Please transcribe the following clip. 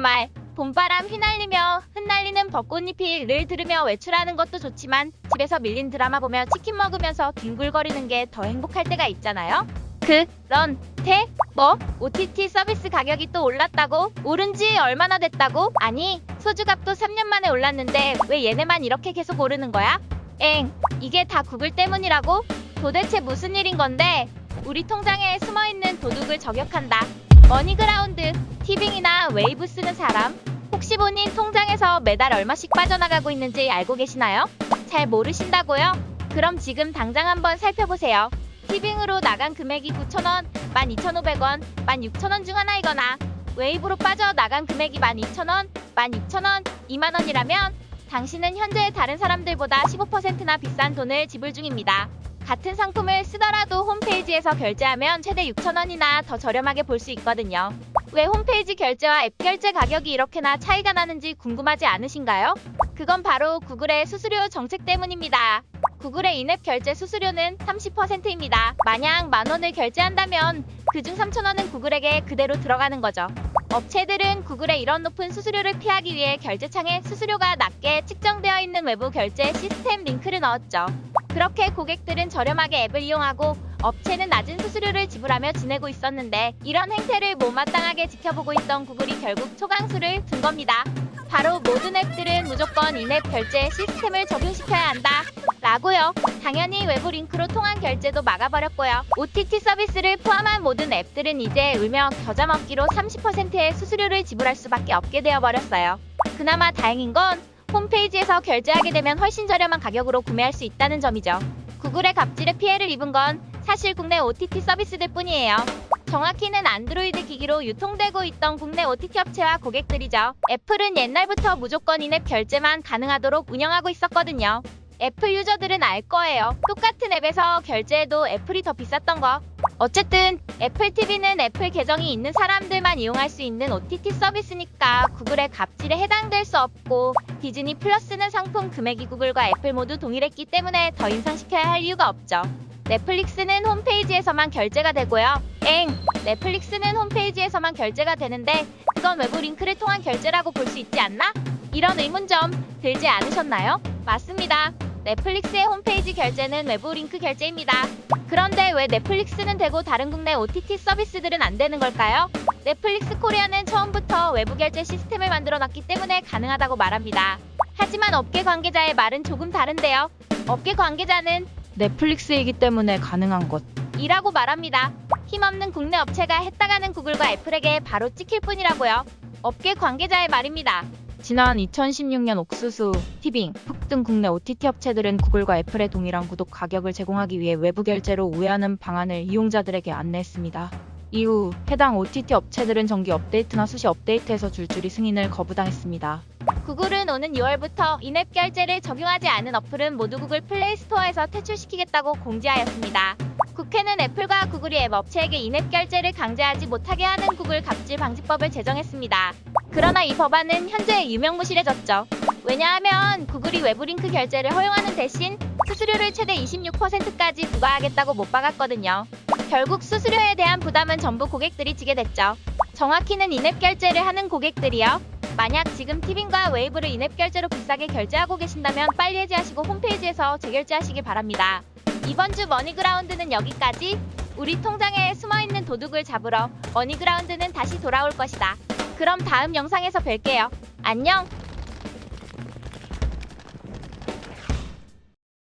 말 봄바람 휘날리며 흩날리는 벚꽃잎이 를 들으며 외출하는 것도 좋지만 집에서 밀린 드라마 보며 치킨 먹으면서 뒹굴거리는 게 더 행복할 때가 있잖아요. 그런데 뭐 OTT 서비스 가격이 또 올랐다고? 오른 지 얼마나 됐다고? 아니 소주값도 3년 만에 올랐는데 왜 얘네만 이렇게 계속 오르는 거야? 엥 이게 다 구글 때문이라고? 도대체 무슨 일인 건데 우리 통장에 숨어있는 도둑을 저격한다. 머니그라운드, 티빙이나 웨이브 쓰는 사람 혹시 본인 통장에서 매달 얼마씩 빠져나가고 있는지 알고 계시나요? 잘 모르신다고요? 그럼 지금 당장 한번 살펴보세요. 티빙으로 나간 금액이 9,000원, 12,500원, 16,000원 중 하나이거나 웨이브로 빠져나간 금액이 12,000원, 12,000원, 2만원이라면 당신은 현재 다른 사람들보다 15%나 비싼 돈을 지불 중입니다. 같은 상품을 쓰더라도 홈페이지에서 결제하면 최대 6,000원이나 더 저렴하게 볼 수 있거든요. 왜 홈페이지 결제와 앱 결제 가격이 이렇게나 차이가 나는지 궁금하지 않으신가요? 그건 바로 구글의 수수료 정책 때문입니다. 구글의 인앱 결제 수수료는 30%입니다. 만약 만 원을 결제한다면 그중 3,000원은 구글에게 그대로 들어가는 거죠. 업체들은 구글의 이런 높은 수수료를 피하기 위해 결제창에 수수료가 낮게 측정되어 있는 외부 결제 시스템 링크를 넣었죠. 그렇게 고객들은 저렴하게 앱을 이용하고 업체는 낮은 수수료를 지불하며 지내고 있었는데 이런 행태를 못마땅하게 지켜보고 있던 구글이 결국 초강수를 둔 겁니다. 바로 모든 앱들은 무조건 인앱 결제 시스템을 적용시켜야 한다. 라고요. 당연히 외부 링크로 통한 결제도 막아버렸고요. OTT 서비스를 포함한 모든 앱들은 이제 울며 겨자 먹기로 30%의 수수료를 지불할 수밖에 없게 되어버렸어요. 그나마 다행인 건 홈페이지에서 결제하게 되면 훨씬 저렴한 가격으로 구매할 수 있다는 점이죠. 구글의 갑질에 피해를 입은 건 사실 국내 OTT 서비스들 뿐이에요. 정확히는 안드로이드 기기로 유통되고 있던 국내 OTT 업체와 고객들이죠. 애플은 옛날부터 무조건 인앱 결제만 가능하도록 운영하고 있었거든요. 애플 유저들은 알 거예요. 똑같은 앱에서 결제해도 애플이 더 비쌌던 거. 어쨌든 애플 TV는 애플 계정이 있는 사람들만 이용할 수 있는 OTT 서비스니까 구글의 갑질에 해당될 수 없고 디즈니 플러스는 상품 금액이 구글과 애플 모두 동일했기 때문에 더 인상시켜야 할 이유가 없죠. 넷플릭스는 홈페이지에서만 결제가 되고요. 엥! 넷플릭스는 홈페이지에서만 결제가 되는데 그건 외부 링크를 통한 결제라고 볼 수 있지 않나? 이런 의문점 들지 않으셨나요? 맞습니다. 넷플릭스의 홈페이지 결제는 외부 링크 결제입니다. 그런데 왜 넷플릭스는 되고 다른 국내 OTT 서비스들은 안 되는 걸까요? 넷플릭스 코리아는 처음부터 외부 결제 시스템을 만들어 놨기 때문에 가능하다고 말합니다. 하지만 업계 관계자의 말은 조금 다른데요. 업계 관계자는 넷플릭스이기 때문에 가능한 것. 이라고 말합니다. 힘없는 국내 업체가 했다가는 구글과 애플에게 바로 찍힐 뿐이라고요. 업계 관계자의 말입니다. 지난 2016년 옥수수, 티빙, 푹 등 국내 OTT 업체들은 구글과 애플의 동일한 구독 가격을 제공하기 위해 외부 결제로 우회하는 방안을 이용자들에게 안내했습니다. 이후 해당 OTT 업체들은 정기 업데이트나 수시 업데이트에서 줄줄이 승인을 거부당했습니다. 구글은 오는 6월부터 인앱 결제를 적용하지 않은 어플은 모두 구글 플레이 스토어에서 퇴출시키겠다고 공지하였습니다. 국회는 애플과 구글이 앱 업체에게 인앱 결제를 강제하지 못하게 하는 구글 갑질 방지법을 제정했습니다. 그러나 이 법안은 현재 유명무실해졌죠. 왜냐하면 구글이 외부 링크 결제를 허용하는 대신 수수료를 최대 26%까지 부과하겠다고 못 박았거든요. 결국 수수료에 대한 부담은 전부 고객들이 지게 됐죠. 정확히는 인앱 결제를 하는 고객들이요. 만약 지금 티빙과 웨이브를 인앱 결제로 비싸게 결제하고 계신다면 빨리 해지하시고 홈페이지에서 재결제하시기 바랍니다. 이번 주 머니그라운드는 여기까지. 우리 통장에 숨어있는 도둑을 잡으러 머니그라운드는 다시 돌아올 것이다. 그럼 다음 영상에서 뵐게요. 안녕!